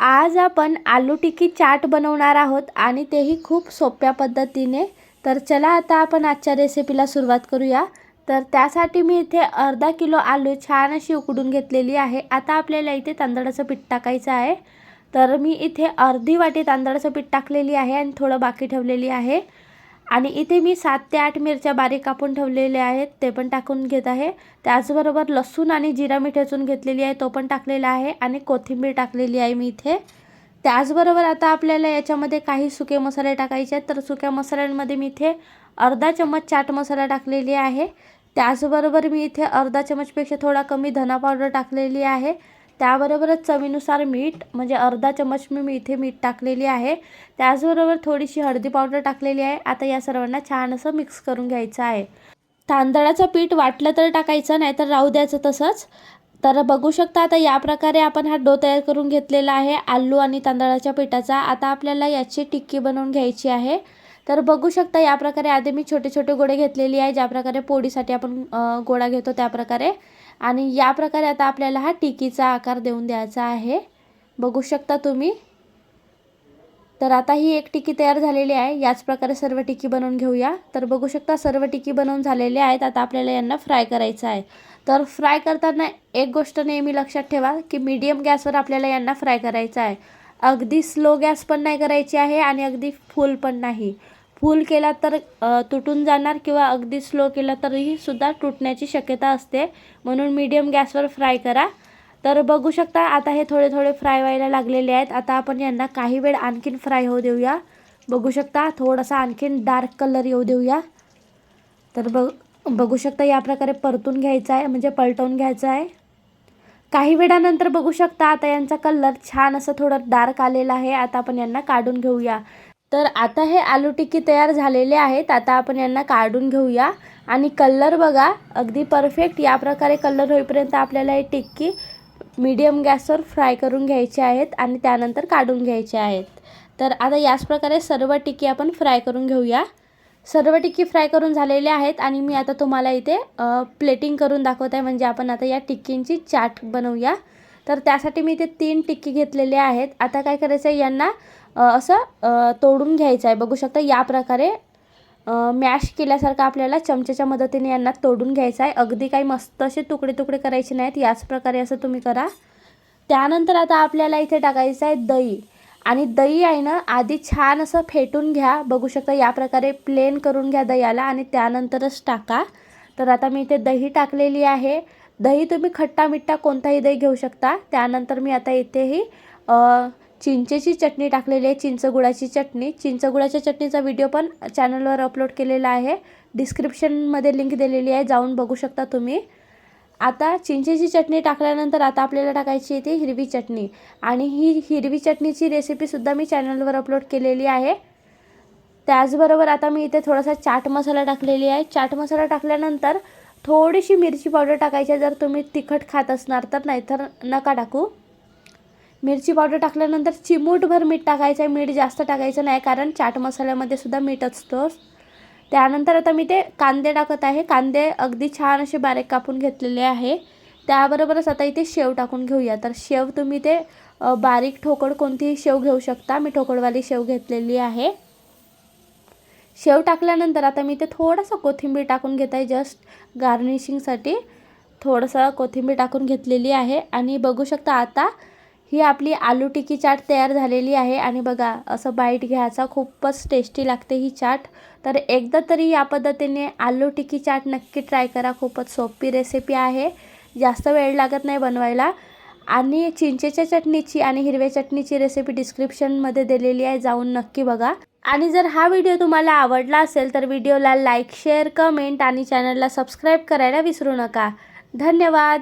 आज आपण आलू टिक्की चाट बनवणार आहोत आणि तेही खूप सोप्या पद्धतीने. तर चला आता आपण आजच्या रेसिपीला सुरुवात करूया. तर त्यासाठी मी इथे अर्धा किलो आलू छान अशी उकडून घेतलेली आहे. आता आपल्याला इथे तांदळाचं पीठ टाकायचं आहे. तर मी इथे अर्धी वाटी तांदळाचं पीठ टाकलेली आहे आणि थोडं बाकी ठेवलेली आहे. आणि इथे मी सात ते आठ मिरच्या बारीक कापून ठेवलेल्या आहेत ते पण टाकून घेत आहे. त्याचबरोबर लसूण आणि जिरा मी ठेचून घेतलेली आहे तो पण टाकलेला आहे आणि कोथिंबीर टाकलेली आहे मी इथे. त्याचबरोबर आता आपल्याला याच्यामध्ये काही सुके मसाले टाकायचे आहेत तर सुक्या मसाल्यांमध्ये मी इथे अर्धा चम्मच चाट मसाला टाकलेली आहे. त्याचबरोबर मी इथे अर्धा चम्मचपेक्षा थोडा कमी धना पावडर टाकलेली आहे. त्याबरोबरच चवीनुसार मीठ म्हणजे अर्धा चम्मच मी इथे मीठ टाकलेली आहे. त्याचबरोबर थोडीशी हळदी पावडर टाकलेली आहे. आता या सर्वांना छान असं मिक्स करून घ्यायचं आहे. तांदळाचं पीठ वाटलं तर टाकायचं नाही तर राहू द्यायचं तसंच. तर बघू शकता आता या प्रकारे आपण हा डो तयार करून घेतलेला आहे. आलू आणि तांदळाच्या पिठाचा. आता आपल्याला याची टिक्की बनवून घ्यायची आहे. तर बघू शकता या प्रकारे आधी मी छोटे छोटे गोळे घेतलेली आहे ज्या प्रकारे पोळीसाठी आपण गोळा घेतो त्या प्रकारे. आणि या प्रकारे आता आपल्याला हा टिकीचा आकार देऊन द्यायचा आहे. बघू शकता तुम्ही. तर आता ही एक टिकी तयार झालेली आहे. याच प्रकारे सर्व टिकी बनवून घेऊया. तर बघू शकता सर्व टिकी बनवून झालेल्या आहेत. आता आपल्याला यांना फ्राय करायचं आहे. तर फ्राय करताना एक गोष्ट नेहमी लक्षात ठेवा की मीडियम गॅसवर आपल्याला यांना फ्राय करायचं आहे. अगदी स्लो गॅस पण नाही करायची आहे आणि अगदी फुल पण नाही. फुल केला तर तुटून जाणार किंवा अगदी स्लो केला तरीही सुद्धा तुटण्याची शक्यता असते. म्हणून मीडियम गॅसवर फ्राय करा. तर बघू शकता आता हे थोडे थोडे फ्राय व्हायला लागलेले आहेत. आता आपण यांना काही वेळ आणखीन फ्राय होऊ देऊया. बघू शकता थोडासा आणखीन डार्क कलर येऊ देऊया. तर बघ बघू शकता या प्रकारे परतून घ्यायचा आहे म्हणजे पलटवून घ्यायचं आहे. काही वेळानंतर बघू शकता आता यांचा कलर छान असं थोडं डार्क आलेला आहे. आता आपण यांना काढून घेऊया. तर आता हे आलू टिक्की तयार झालेले आहेत. आता आपण यांना काढून घेऊया. आणि कलर बघा अगदी परफेक्ट. या प्रकारे कलर होईपर्यंत आपल्याला हे टिक्की मीडियम गॅसवर फ्राय करून घ्यायचे आहेत आणि त्यानंतर काढून घ्यायचे आहेत. तर आता याच प्रकारे सर्व टिक्की आपण फ्राय करून घेऊया. सर्व टिक्की फ्राय करून झालेल्या आहेत आणि मी आता तुम्हाला इथे प्लेटिंग करून दाखवत आहे. म्हणजे आपण आता या टिक्कींची चाट बनवूया. तर त्यासाठी मी इथे तीन टिक्की घेतलेले आहेत. आता काय करायचं आहे यांना असं तोडून घ्यायचं आहे. बघू शकता या प्रकारे मॅश केल्यासारखं आपल्याला चमच्याच्या मदतीने यांना तोडून घ्यायचं आहे. अगदी काही मस्त असे तुकडे तुकडे करायचे नाहीत. याच प्रकारे असं तुम्ही करा. त्यानंतर आता आपल्याला इथे टाकायचं आहे दही. आणि दही आहे ना आधी छान असं फेटून घ्या. बघू शकता या प्रकारे प्लेन करून घ्या दह्याला आणि त्यानंतरच टाका. तर आता मी इथे दही टाकलेली आहे. दही तुम्ही खट्टा मिठ्ठा कोणताही दही घेऊ शकता. त्यानंतर मी आता इथेही चिंचेची चटणी टाकलेली आहे चिंचगुळाची चटणी. चिंचगुळाच्या चटणीचा व्हिडिओ पण चॅनलवर अपलोड केलेला आहे. डिस्क्रिप्शनमध्ये लिंक दिलेली आहे जाऊन बघू शकता तुम्ही. आता चिंचेची चटणी टाकल्यानंतर आता आपल्याला टाकायची येते हिरवी चटणी. आणि ही हिरवी चटणीची रेसिपीसुद्धा मी चॅनलवर अपलोड केलेली आहे. त्याचबरोबर आता मी इथे थोडासा चाट मसाला टाकलेली आहे. चाट मसाला टाकल्यानंतर थोडीशी मिरची पावडर टाकायची जर तुम्ही तिखट खात असणार तर नाहीतर नका टाकू. मिरची पावडर टाकल्यानंतर चिमूटभर मीठ टाकायचं आहे. मीठ जास्त टाकायचं नाही कारण चाट मसाल्यामध्ये सुद्धा मीठ असतोच. त्यानंतर आता मी ते कांदे टाकत आहे. कांदे अगदी छान असे बारीक कापून घेतलेले आहे. त्याबरोबरच आता इथे शेव टाकून घेऊया. तर शेव तुम्ही ते बारीक ठोकळ कोणतीही शेव घेऊ शकता. मी ठोकडवाली शेव घेतलेली आहे. शेव टाकल्यानंतर आता मी ते थोडंसं कोथिंबीर टाकून घेत आहे. जस्ट गार्निशिंगसाठी थोडंसं कोथिंबीर टाकून घेतलेली आहे. आणि बघू शकता आता ही आपली आलू टिकी चाट तयार झालेली आहे आणि बघा असं बाईट घ्यायचा खूपच टेस्टी लागते ही चाट. तर एकदा तरी या पद्धतीने आलू टिकी चाट नक्की ट्राय करा खूपच सोपी रेसिपी आहे. जास्त वेळ लागत नाही बनवायला. आणि चिंचेच्या चटणीची आणि हिरव्या चटणीची रेसिपी डिस्क्रिप्शनमध्ये दिलेली आहे जाऊन नक्की बघा. आणि जर हा व्हिडिओ तुम्हाला आवडला असेल तर व्हिडिओला लाईक शेअर कमेंट आणि चॅनलला सबस्क्राईब करायला विसरू नका. धन्यवाद!